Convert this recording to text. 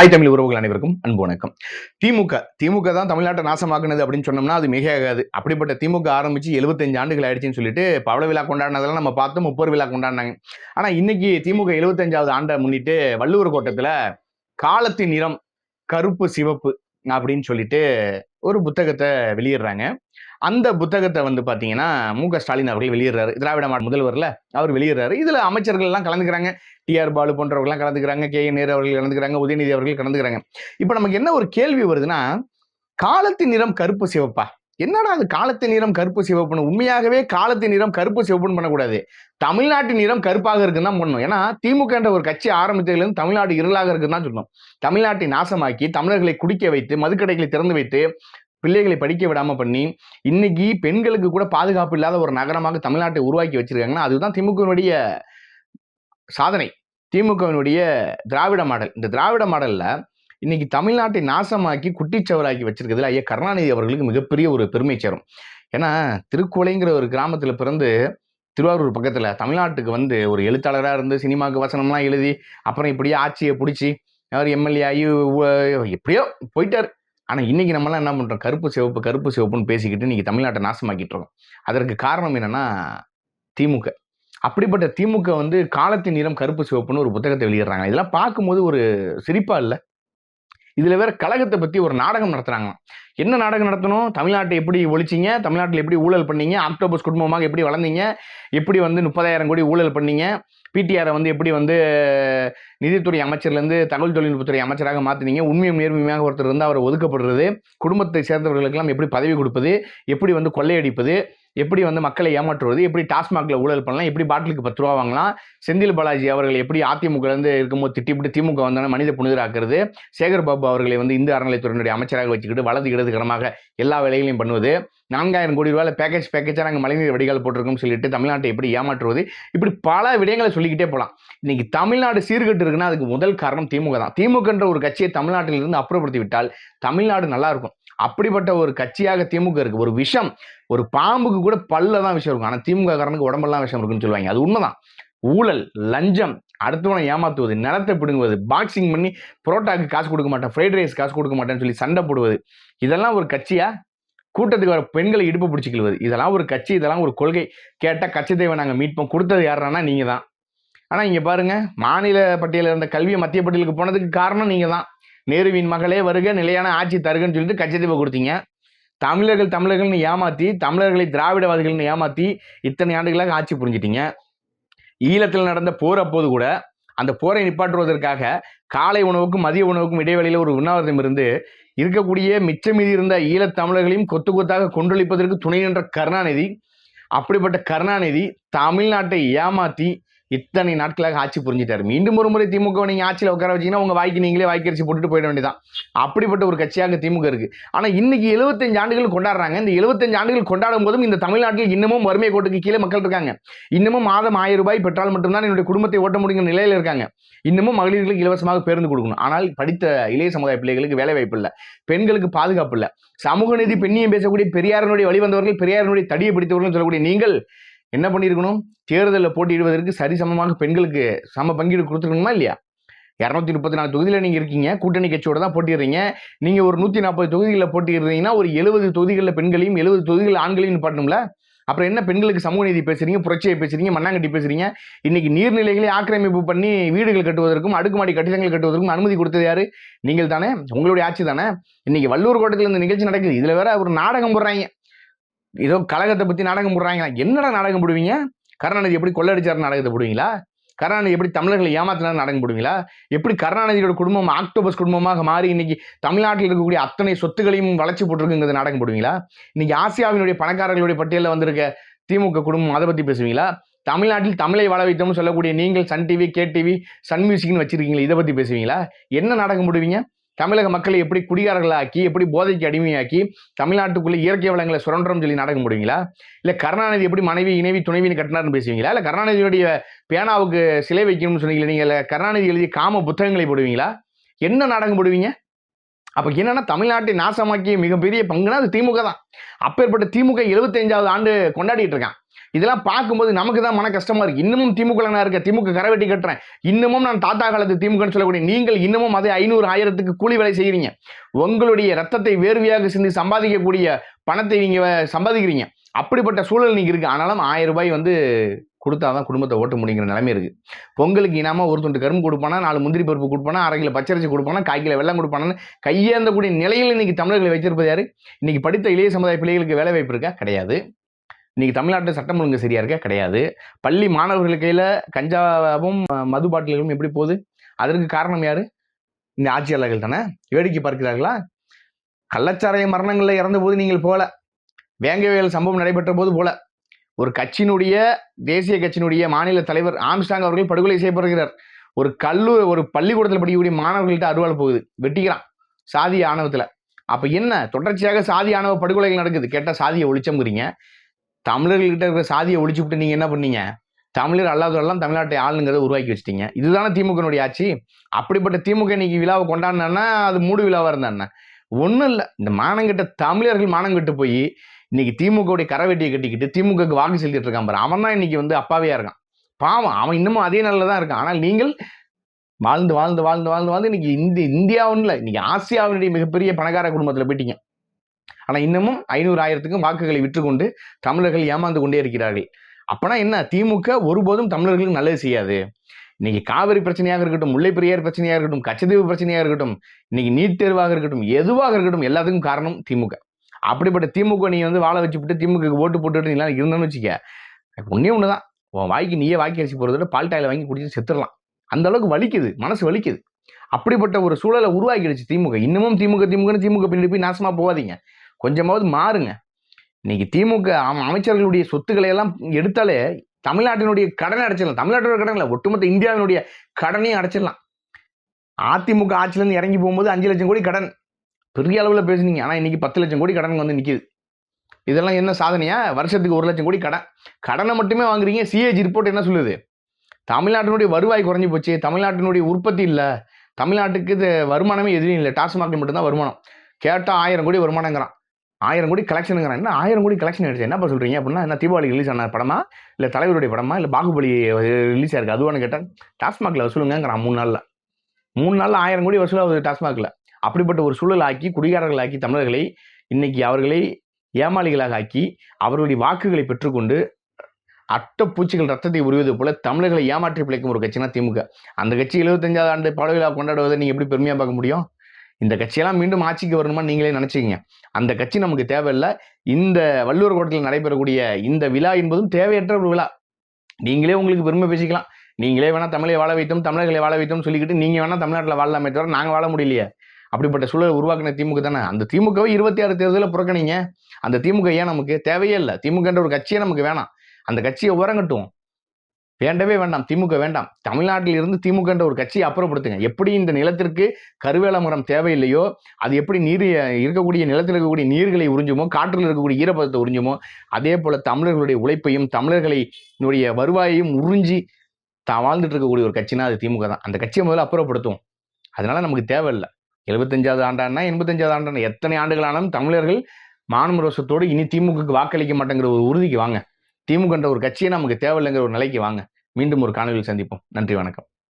தாய் தமிழ் உறவுகள் அனைவருக்கும் அன்பு வணக்கம். திமுக திமுக தான் தமிழ்நாட்டை நாசமாக்குனது அப்படின்னு சொன்னோம்னா அது மிக ஆகாது. அப்படிப்பட்ட திமுக ஆரம்பிச்சு 75 ஆண்டுகள் ஆயிடுச்சுன்னு சொல்லிட்டு பவள விழா கொண்டாடினதெல்லாம் நம்ம பார்த்தோம் முப்பது விழா கொண்டாடினாங்க. ஆனா இன்னைக்கு திமுக 75வது ஆண்டை முன்னிட்டு வள்ளுவர் கோட்டத்துல காலத்தின் நிறம் கருப்பு சிவப்பு அப்படின்னு சொல்லிட்டு ஒரு புத்தகத்தை வெளியிடுறாங்க. அந்த புத்தகத்தை வந்து பாத்தீங்கன்னா மு க ஸ்டாலின் அவர்கள் வெளியிடுறாரு. திராவிட மாடல் முதல்வர்ல அவர் வெளியிடுறாரு. இதுல அமைச்சர்கள் எல்லாம் கலந்துக்கிறாங்க. டிஆர் பாலு போன்றவர்கள்லாம் கலந்துக்கிறாங்க. கே. என். நேரு அவர்கள் கலந்துக்கிறாங்க. உதயநிதி அவர்கள் கலந்துக்கிறாங்க. இப்போ நமக்கு என்ன ஒரு கேள்வி வருதுன்னா காலத்தின் நிறம் கருப்பு சிவப்பா? என்னடா அது காலத்தின் நிறம் கருப்பு சிவப்புன்னு? உண்மையாகவே காலத்தின் நிறம் கருப்பு சிவப்புன்னு பண்ணக்கூடாது. தமிழ்நாட்டின் நிறம் கருப்பாக இருக்குன்னு தான் பண்ணணும். ஏன்னா திமுக என்ற ஒரு கட்சி ஆரம்பித்ததுலேருந்து தமிழ்நாடு இருளாக இருக்குன்னு தான் சொல்லணும். தமிழ்நாட்டை நாசமாக்கி தமிழர்களை குடிக்க வைத்து மதுக்கடைகளை திறந்து வைத்து பிள்ளைகளை படிக்க விடாமல் பண்ணி இன்னைக்கு பெண்களுக்கு கூட பாதுகாப்பு இல்லாத ஒரு நகரமாக தமிழ்நாட்டை உருவாக்கி வச்சிருக்காங்கன்னா அதுதான் திமுகவினுடைய சாதனை. திமுகவினுடைய திராவிட மாடல். இந்த திராவிட மாடலில் இன்னைக்கு தமிழ்நாட்டை நாசமாக்கி குட்டிச்சவராக்கி வச்சிருக்கிறதுல ஐயா கருணாநிதி அவர்களுக்கு மிகப்பெரிய ஒரு பெருமை சேரும். ஏன்னா திருக்குலைங்கிற ஒரு கிராமத்தில் பிறந்து திருவாரூர் பக்கத்தில் தமிழ்நாட்டுக்கு வந்து ஒரு எழுத்தாளராக இருந்து சினிமாவுக்கு வசனம்லாம் எழுதி அப்புறம் இப்படியே ஆட்சியை பிடிச்சி அவர் எம்எல்ஏ ஆகி எப்படியோ போயிட்டார். ஆனால் இன்றைக்கி நம்மலாம் என்ன பண்ணுறோம் கருப்பு சிவப்பு கருப்பு சிவப்புன்னு பேசிக்கிட்டு இன்றைக்கி தமிழ்நாட்டை நாசமாக்கிட்டு இருக்கோம். அதற்கு காரணம் என்னென்னா திமுக. அப்படிப்பட்ட திமுக வந்து காலத்தின் நிறம் கருப்பு சிவப்புன்னு ஒரு புத்தகத்தை வெளியிடுறாங்க. இதெல்லாம் பார்க்கும்போது ஒரு சிரிப்பா இல்லை? இதுல வேற கழகத்தை பத்தி ஒரு நாடகம் நடத்துறாங்க என்ன நாடகம் நடத்தணும்? தமிழ்நாட்டை எப்படி ஒழிச்சீங்க? தமிழ்நாட்டில் எப்படி ஊழல் பண்ணீங்க? ஆக்டோபஸ் குடும்பமாக எப்படி வளர்ந்தீங்க? எப்படி வந்து முப்பதாயிரம் கோடி ஊழல் பண்ணீங்க? பிடிஆரை வந்து எப்படி வந்து நிதித்துறை அமைச்சர்லேருந்து தகவல் தொழில்நுட்பத்துறை அமைச்சராக மாற்றினீங்க உண்மையும் நேர்மையாக ஒருத்தர் இருந்து அவர் ஒதுக்கப்படுறது. குடும்பத்தை சேர்ந்தவர்களுக்கெல்லாம் எப்படி பதவி கொடுப்பது? எப்படி வந்து கொள்ளையடிப்பது? எப்படி வந்து மக்களை ஏமாற்றுவது எப்படி டாஸ்மாகில் ஊழல் பண்ணலாம் எப்படி பாட்டிலுக்கு பத்து ரூபா வாங்கலாம் செந்தில் பாலாஜி அவர்கள் எப்படி அதிமுகலேருந்து இருக்கும்போது திட்டிப்பிட்டு திமுக வந்தோன்னா மனித புனிதராக்குறது சேகர் பாபு அவர்களை வந்து இந்து அறநிலைத்துறையினுடைய அமைச்சராக வச்சுக்கிட்டு வலது இடதுகரமாக எல்லா வேலைகளையும் பண்ணுவது நான்காயிரம் கோடி ரூபாய் பேக்கேஜ் பேக்கேஜாக நாங்கள் மழைநீர் வடிகால் போட்டிருக்கோம்னு சொல்லிட்டு தமிழ்நாட்டை எப்படி ஏமாற்றுவது இப்படி பல விடயங்களை சொல்லிக்கிட்டே போகலாம் இன்னைக்கு தமிழ்நாடு சீர்கட்டு இருக்குன்னா அதுக்கு முதல் காரணம் திமுக தான். திமுகன்ற ஒரு கட்சியை தமிழ்நாட்டில் இருந்து அப்புறப்படுத்தி விட்டால் தமிழ்நாடு நல்லாயிருக்கும் அப்படிப்பட்ட ஒரு கட்சியாக திமுக இருக்கு. ஒரு விஷம் ஒரு பாம்புக்கு கூட பல்ல தான் விஷம் இருக்கும். ஆனால் திமுக காரனுக்கு உடம்பெல்லாம் விஷம் இருக்குன்னு சொல்லுவாங்க. அது உண்மைதான். ஊழல் லஞ்சம் அடுத்தவனை ஏமாத்துவது நிலத்தை பிடுங்குவது பாக்ஸிங் பண்ணி புரோட்டாக்கு காசு கொடுக்க மாட்டேன் ஃப்ரைட் ரைஸ் காசு கொடுக்க மாட்டேன்னு சொல்லி சண்டை போடுவது. இதெல்லாம் ஒரு கட்சியா? கூட்டத்துக்கு வர பெண்களை இடுப்பு பிடிச்சிக்கொள்வது இதெல்லாம் ஒரு கட்சி இதெல்லாம் ஒரு கொள்கை. கேட்டால் கட்சி தேவை நாங்கள் மீட்போம் கொடுத்தது யாருன்னா நீங்கள் தான் ஆனால் இங்கே பாருங்கள் மாநில பட்டியலில் இருந்த கல்வியை மத்திய பட்டியலுக்கு போனதுக்கு காரணம் நீங்கள் தான் நேருவின் மகளே வருக நிலையான ஆட்சி தருகன்னு சொல்லிட்டு கட்சி கொடுத்தீங்க. தமிழர்கள் தமிழர்கள்னு ஏமாத்தி தமிழர்களை திராவிடவாதிகள்னு ஏமாத்தி இத்தனை ஆண்டுகளாக ஆட்சி புரிஞ்சிட்டீங்க. ஈழத்தில் நடந்த போர் அப்போது கூட அந்த போரை நிப்பாற்றுவதற்காக காலை உணவுக்கும் மதிய உணவுக்கும் இடைவெளியில் ஒரு உண்ணாவிரதம் இருந்து இருக்கக்கூடிய மிச்சம் மீதி இருந்த ஈழத் தமிழர்களையும் கொத்து கொத்தாக கொன்றொழிப்பதற்கு துணை நின்ற கருணாநிதி அப்படிப்பட்ட கருணாநிதி தமிழ்நாட்டை ஏமாத்தி இத்தனை நாட்களாக ஆட்சி புரிஞ்சிட்டாரு. மீண்டும் ஒரு முறை திமுக நீங்கள் ஆட்சியில் உட்கார வச்சீங்கன்னா உங்கள் வாய்க்கு நீங்களே வாய்க்கரிசி போட்டுட்டு போயிட வேண்டியதான் அப்படிப்பட்ட ஒரு கட்சியாக திமுக இருக்குது ஆனால் இன்றைக்கி எழுபத்தஞ்சு ஆண்டுகள் கொண்டாடுறாங்க. இந்த 75 ஆண்டுகள் கொண்டாடும் போதும் இந்த தமிழ்நாட்டில் இன்னமும் வறுமை கோட்டுக்கு கீழே மக்கள் இருக்காங்க. இன்னமும் மாதம் ஆயிரம் ரூபாய் பெற்றால் மட்டும்தான் என்னுடைய குடும்பத்தை ஓட்ட முடியுங்கிற நிலையில் இருக்காங்க. இன்னமும் மகளிர்களுக்கு இலவசமாக பேருந்து கொடுக்கணும். ஆனால் படித்த இளைய சமுதாய பிள்ளைகளுக்கு வேலை வாய்ப்பு இல்லை. பெண்களுக்கு பாதுகாப்பு இல்லை. சமூக நீதி பெண்ணியம் பேசக்கூடிய பெரியாரனுடைய வழிவந்தவர்கள் பெரியாரனுடைய தடியை பிடித்தவர்கள் சொல்லக்கூடிய நீங்கள் என்ன பண்ணியிருக்கணும்? தேர்தலில் போட்டியிடுவதற்கு சரிசமமாக பெண்களுக்கு சம பங்கீடு கொடுத்துருக்கணுமா இல்லையா? இரநூத்தி முப்பத்தி நாலு தொகுதியில் நீங்கள் இருக்கீங்க. கூட்டணி கட்சியோட தான் போட்டிடுறீங்க நீங்கள் ஒரு நூற்றி நாற்பது தொகுதிகளில் போட்டிடுறீங்கன்னா ஒரு எழுபது தொகுதிகளில் பெண்களையும் எழுபது தொகுதிகளில் ஆண்களையும் பண்ணணும்ல அப்புறம் என்ன பெண்களுக்கு சமூக நீதி பேசுறீங்க? புரட்சியை பேசுறீங்க? மண்ணாங்கட்டி பேசுறீங்க? இன்னைக்கு நீர்நிலைகளை ஆக்கிரமிப்பு பண்ணி வீடுகள் கட்டுவதற்கும் அடுக்குமாடி கட்டிடங்கள் கட்டுவதற்கும் அனுமதி கொடுத்தது யாரு? நீங்கள் தானே உங்களுடைய ஆட்சி தானே. இன்னைக்கு வள்ளூர் கோட்டத்தில் இந்த நிகழ்ச்சி நடக்குது. இதில் வேற ஒரு நாடகம் போடுறாங்க. ஏதோ கழகத்தை பற்றி நாடகம் போடுறாங்க என்னடா நாடகம் போடுவீங்க? கருணாநிதி எப்படி கொள்ளடிச்சார் நாடகத்தை போடுவீங்களா? கருணாநிதி எப்படி தமிழர்களை ஏமாத்தினார் நாடகம் போடுவீங்களா? எப்படி கருணாநிதியோட குடும்பம் ஆக்டோபஸ் குடும்பமாக மாறி இன்னைக்கு தமிழ்நாட்டில் இருக்கக்கூடிய அத்தனை சொத்துகளையும் வளர்ச்சி போட்டிருக்குங்கிறது நாடகம் போடுவீங்களா? இன்னைக்கு ஆசியாவினுடைய பணக்காரர்களுடைய பட்டியலில் வந்திருக்க திமுக குடும்பம் அதை பற்றி பேசுவீங்களா? தமிழ்நாட்டில் தமிழை வாழ வைத்தோம்னு சொல்லக்கூடிய நீங்கள் Sun TV K TV Sun மியூசிக்னு வச்சிருக்கீங்களா இதை பற்றி பேசுவீங்களா? என்ன நாடகம் போடுவீங்க? தமிழக மக்களை எப்படி குடிகாரர்களாக்கி எப்படி போதைக்கு அடிமையாக்கி தமிழ்நாட்டுக்குள்ளே இயற்கை வளங்களை சுரண்டம் சொல்லி நாடகம் போடுவீங்களா இல்லை கருணாநிதி எப்படி மனைவி இணைவி துணைவின்னு கட்டினார்னு பேசுவீங்களா? இல்லை கருணாநிதியுடைய பேனாவுக்கு சிலை வைக்கணும்னு சொன்னீங்களா நீங்கள் கருணாநிதி எழுதிய காம புத்தகங்களை போடுவீங்களா? என்ன நாடகம் போடுவீங்க? அப்போ என்னன்னா தமிழ்நாட்டை நாசமாக்கிய மிகப்பெரிய பங்குனா அது திமுக தான். அப்பேற்பட்ட திமுக 75வது ஆண்டு கொண்டாடிட்டு இருக்கான். இதெல்லாம் பார்க்கும்போது நமக்கு தான் மன கஷ்டமா இருக்கு. இன்னமும் திமுக நான் இருக்க திமுக கரை வெட்டி கட்டுறேன். இன்னமும் நான் தாத்தா காலத்து திமுகன்னு சொல்லக்கூடிய நீங்கள் இன்னமும் அதே ஐநூறு ஆயிரத்துக்கு கூலி வேலை செய்கிறீங்க உங்களுடைய ரத்தத்தை வேர்வையாக சிந்தி சம்பாதிக்கக்கூடிய பணத்தை நீங்க சம்பாதிக்கிறீங்க. அப்படிப்பட்ட சூழல் நீங்க இருக்கு. ஆனாலும் ஆயிரம் ரூபாய் வந்து கொடுத்தாதான் குடும்பத்தை ஓட்ட முடியுங்கிற நிலைமை இருக்கு. பொங்கலுக்கு இனாம ஒரு துண்டு கரும்பு கொடுப்பானா நாலு முந்திரி பருப்பு கொடுப்பானா அரை கிலோ பச்சரிசி கொடுப்பானா காய்க்கில கிலோ வெள்ளம் கொடுப்பானான்னு கையேந்தக்கூடிய நிலையில் இன்னைக்கு தமிழர்களை வச்சிருப்பது யாரு? இன்னைக்கு படித்த இளைய சமுதாய பிள்ளைகளுக்கு வேலை வாய்ப்பு இருக்கா? கிடையாது. இன்னைக்கு தமிழ்நாட்டில் சட்டம் ஒழுங்கு சரியா இருக்கா? கிடையாது. பள்ளி மாணவர்கள் கையில கஞ்சாவும் மது பாட்டில்களும் எப்படி போகுது? அதற்கு காரணம் யாரு? இந்த ஆட்சியாளர்கள் தானே? வேடிக்கை பார்க்கிறார்களா? கள்ளச்சாராய மரணங்கள்ல இறந்த போது நீங்கள் போல. வேங்கவேல் சம்பவம் நடைபெற்ற போது போல. ஒரு கட்சியினுடைய தேசிய கட்சியினுடைய மாநில தலைவர் ஆம்ஸ்டாங் அவர்கள் படுகொலை செய்யப்படுகிறார். ஒரு கல்லூரி ஒரு பள்ளிக்கூடத்தில் படிக்கக்கூடிய மாணவர்கள்ட்ட அருவாள் போகுது. வெட்டிக்கிறான். சாதி ஆணவத்துல. அப்போ என்ன? தொடர்ச்சியாக சாதி ஆணவ படுகொலைகள் நடக்குது. கேட்டா சாதியை ஒழிச்சம்ங்கிறீங்க. தமிழர்கள்கிட்ட இருக்கிற சாதியை ஒழிச்சு விட்டு நீங்கள் என்ன பண்ணீங்க? தமிழர் அல்லாதவரெல்லாம் தமிழ்நாட்டை ஆளுங்கிறத உருவாக்கி வச்சிட்டீங்க. இதுதானே திமுகனுடைய ஆட்சி? அப்படிப்பட்ட திமுக இன்னைக்கு விழாவை கொண்டாடினா அது மூடு விழாவாக இருந்தாண்ணா ஒன்றும் இல்லை. இந்த மானங்கிட்ட தமிழர்கள் மானங்கிட்டு போய் இன்னைக்கு திமுகவுடைய கரவெட்டியை கட்டிக்கிட்டு திமுகவுக்கு வாக்கு செலுத்திட்டு இருக்கான் பாரு. அவன் தான் இன்னைக்கு வந்து அப்பாவையாக இருக்கான். பாவம் அவன் இன்னமும் அதே நல்ல தான் இருக்கான். ஆனால் நீங்கள் வாழ்ந்து வாழ்ந்து வாழ்ந்து வாழ்ந்து வாழ்ந்து இன்னைக்கு இந்தி இந்தியாவும் இல்லை இன்னைக்கு ஆசியாவினுடைய மிகப்பெரிய பணக்கார குடும்பத்தில் போயிட்டீங்க. ஆனால் இன்னமும் ஐநூறு ஆயிரத்துக்கும் வாக்குகளை விற்றுக்கொண்டு தமிழர்கள் ஏமாந்து கொண்டே இருக்கிறார்கள். அப்போனா என்ன? திமுக ஒருபோதும் தமிழர்களுக்கு நல்லது செய்யாது. இன்னைக்கு காவிரி பிரச்சனையாக இருக்கட்டும் முல்லை பெரியார் பிரச்சனையாக இருக்கட்டும் கச்சதீவு பிரச்சனையாக இருக்கட்டும் இன்னைக்கு நீட் தேர்வாக இருக்கட்டும் எதுவாக இருக்கட்டும் எல்லாத்துக்கும் காரணம் திமுக. அப்படிப்பட்ட திமுக நீ வந்து வாழ வச்சுவிட்டு திமுக ஓட்டு போட்டுட்டு நீலாம் இருந்தோன்னு வச்சுக்க ஒன்றே ஒன்று தான் உன் வாய்க்கு நீயே வாக்கி அரிசி போகிறத விட பால் டாயில் வாங்கி குடிச்சு செத்துடலாம். அந்த அளவுக்கு வலிக்குது மனசு வலிக்குது. அப்படிப்பட்ட ஒரு சூழலை உருவாக்கிடுச்சு திமுக. இன்னமும் திமுக திமுகன்னு திமுக பின்னாடி போய் நாசமாக போகாதீங்க. கொஞ்சமாவது மாறுங்க. இன்னைக்கு திமுக அமைச்சர்களுடைய சொத்துக்களை எல்லாம் எடுத்தாலே தமிழ்நாட்டினுடைய கடனை அடைச்சிடலாம். தமிழ்நாட்டோட கடன் இல்லை ஒட்டுமொத்த இந்தியாவினுடைய கடனையும் அடைச்சிடலாம். அதிமுக ஆட்சியிலேருந்து இறங்கி போகும்போது அஞ்சு லட்சம் கோடி கடன். பெரிய அளவில் பேசுனீங்க. ஆனால் இன்னைக்கு பத்து லட்சம் கோடி கடன் வந்து நிற்கிது இதெல்லாம் என்ன சாதனையா? வருஷத்துக்கு ஒரு லட்சம் கோடி கடன். கடனை மட்டுமே வாங்குறீங்க. சிஏஜி ரிப்போர்ட் என்ன சொல்லுது? தமிழ்நாட்டினுடைய வருவாய் குறைஞ்சி போச்சு. தமிழ்நாட்டினுடைய உற்பத்தி இல்லை. தமிழ்நாட்டுக்கு வருமானமே எதுவும் இல்லை. டாஸ்மாகில் மட்டும்தான் வருமானம். கேட்டால் ஆயிரம் கோடி வருமானங்கிறான். ஆயிரம் கோடி கலெக்ஷனுங்கிறாங்க என்ன ஆயிரம் கோடி கலெக்ஷன் ஆயிடுச்சு? என்னப்பா சொல்கிறீங்க அப்படின்னா என்ன தீபாவளி ரிலீஸ் ஆன படமா? இல்லை தலைவருடைய படமா? இல்லை பாகுபலி ரிலீஸ் ஆயிருக்கு? அதுவான்னு கேட்டால் டாஸ்மாகில் வசூலுங்கிறான் மூணு நாளில். மூணு நாளில் ஆயிரம் கோடி வசூலாகுது டாஸ்மாகில். அப்படிப்பட்ட ஒரு சூழல் ஆக்கி குடிகாரர்கள் ஆக்கி தமிழர்களை இன்னைக்கு அவர்களை ஏமாளிகளாக ஆக்கி அவர்களுடைய வாக்குகளை பெற்றுக்கொண்டு அட்ட பூச்சிகள் ரத்தத்தை உருவது போல தமிழர்களை ஏமாற்றி பிழைக்கும் ஒரு கட்சினா திமுக. அந்த கட்சி எழுபத்தஞ்சாவது ஆண்டு பல விழா கொண்டாடுவதை நீங்கள் எப்படி பெருமையாக பார்க்க முடியும்? இந்த கட்சியெல்லாம் மீண்டும் ஆட்சிக்கு வரணுமா நீங்களே நினைச்சிக்கிங்க. அந்த கட்சி நமக்கு தேவையில்லை. இந்த வள்ளுவர் கோட்டத்தில் நடைபெறக்கூடிய இந்த விழா என்பதும் தேவையற்ற ஒரு விழா. நீங்களே உங்களுக்கு பெருமை பேசிக்கலாம். நீங்களே வேணால் தமிழை வாழ வைத்தோம் தமிழர்களை வாழ வைத்தோம் சொல்லிக்கிட்டு நீங்கள் வேணால் தமிழ்நாட்டில் வாழலாமே தவிர நாங்கள் வாழ முடியலையே. அப்படிப்பட்ட சூழலை உருவாக்கின திமுக தானே? அந்த திமுகவை இருபத்தி ஆறு தேர்தலில் புறக்கணிங்க. அந்த திமுக ஏன் நமக்கு தேவையே இல்லை? திமுகன்ற ஒரு கட்சியே நமக்கு வேணாம். அந்த கட்சியை உரங்கட்டுவோம் வேண்டவே வேண்டாம் திமுக வேண்டாம். தமிழ்நாட்டில் இருந்து திமுகன்ற ஒரு கட்சியை அப்புறப்படுத்துங்க. எப்படி இந்த நிலத்திற்கு கருவேல மரம் தேவையில்லையோ அது எப்படி நீர் இருக்கக்கூடிய நிலத்தில் இருக்கக்கூடிய நீர்களை உறிஞ்சுமோ காற்றில் இருக்கக்கூடிய ஈரப்பதத்தை உறிஞ்சுமோ அதே போல் தமிழர்களுடைய உழைப்பையும் தமிழர்களுடைய வருவாயையும் உறிஞ்சி தான் வாழ்ந்துட்டு இருக்கக்கூடிய ஒரு கட்சினா அது திமுக தான். அந்த கட்சியை முதல்ல அப்புறப்படுத்தும் அதனால நமக்கு தேவையில்லை. எழுபத்தஞ்சாவது ஆண்டானா எண்பத்தஞ்சாவது ஆண்டானா எத்தனை ஆண்டுகளானாலும் தமிழர்கள் மானும் ரோசத்தோடு இனி திமுகக்கு வாக்களிக்க மாட்டேங்கிற ஒரு உறுதிக்கு வாங்க. திமுகன்ற ஒரு கட்சியே நமக்கு தேவையில்லைங்கிற ஒரு நிலைக்கு வாங்க. மீண்டும் ஒரு காணொலியில் சந்திப்போம். நன்றி வணக்கம்.